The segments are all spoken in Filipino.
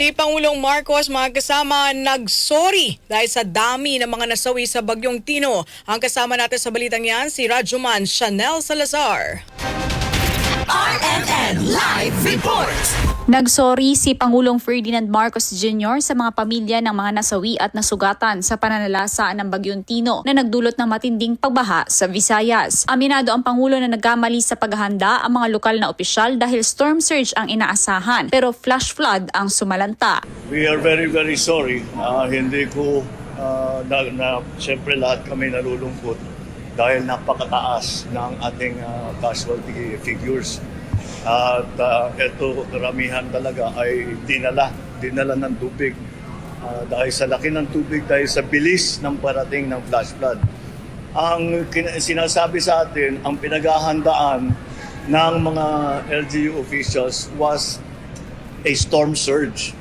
Si Pangulong Marcos mga kasama nagsorry dahil sa dami ng mga nasawi sa Bagyong Tino. Ang kasama natin sa balitang yan si Rajuman Chanel Salazar. RMN Live Report. Nagsorry si Pangulong Ferdinand Marcos Jr. sa mga pamilya ng mga nasawi at nasugatan sa pananalasa ng Bagyong Tino na nagdulot ng matinding pagbaha sa Visayas. Aminado ang Pangulo na nagkamali sa paghahanda ang mga lokal na opisyal dahil storm surge ang inaasahan pero flash flood ang sumalanta. We are very, very sorry. Ah, hindi ko, ah, na, na, siyempre lahat kami nalulungkot dahil napakataas ng ating ah, casualty figures. At ah, ito, karamihan talaga ay dinala, dinala ng tubig. Ah, dahil sa laki ng tubig, dahil sa bilis ng parating ng flash flood. Ang sinasabi sa atin, ang pinaghahandaan ng mga LGU officials was a storm surge.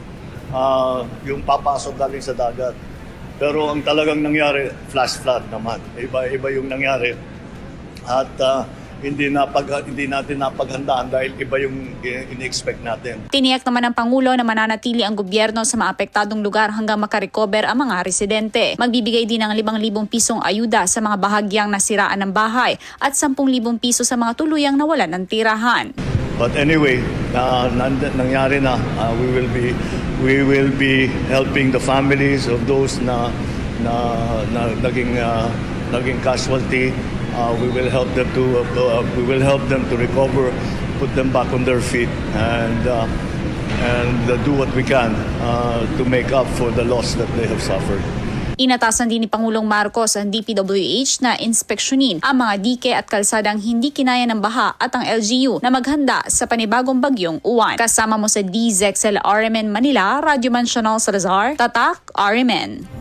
Ah, yung papasok galing sa dagat. Pero ang talagang nangyari, flash flood naman. Iba-iba yung nangyari. At ah, hindi napag hindi natin napaghandaan dahil iba yung in-expect natin. Tiniyak naman ng Pangulo na mananatili ang gobyerno sa mga apektadong lugar hanggang makarecover ang mga residente. Magbibigay din ng 5,000 pisong ayuda sa mga bahagyang nasiraan ng bahay at 10,000 piso sa mga tuluyang nawalan ng tirahan. But anyway, na nand- nangyari na. Ah, we will be we will be helping the families of those na na, na naging ah, naging casualty. Ah, we will help them to uh, we will help them to recover, put them back on their feet and uh, and uh, do what we can uh, to make up for the loss that they have suffered. Inatasan din ni Pangulong Marcos ang DPWH na inspeksyonin ang mga dike at kalsadang hindi kinaya ng baha at ang LGU na maghanda sa panibagong bagyong uwan. Kasama mo sa DZXL RMN Manila, Radyo Man Chanel Salazar, Tatak RMN.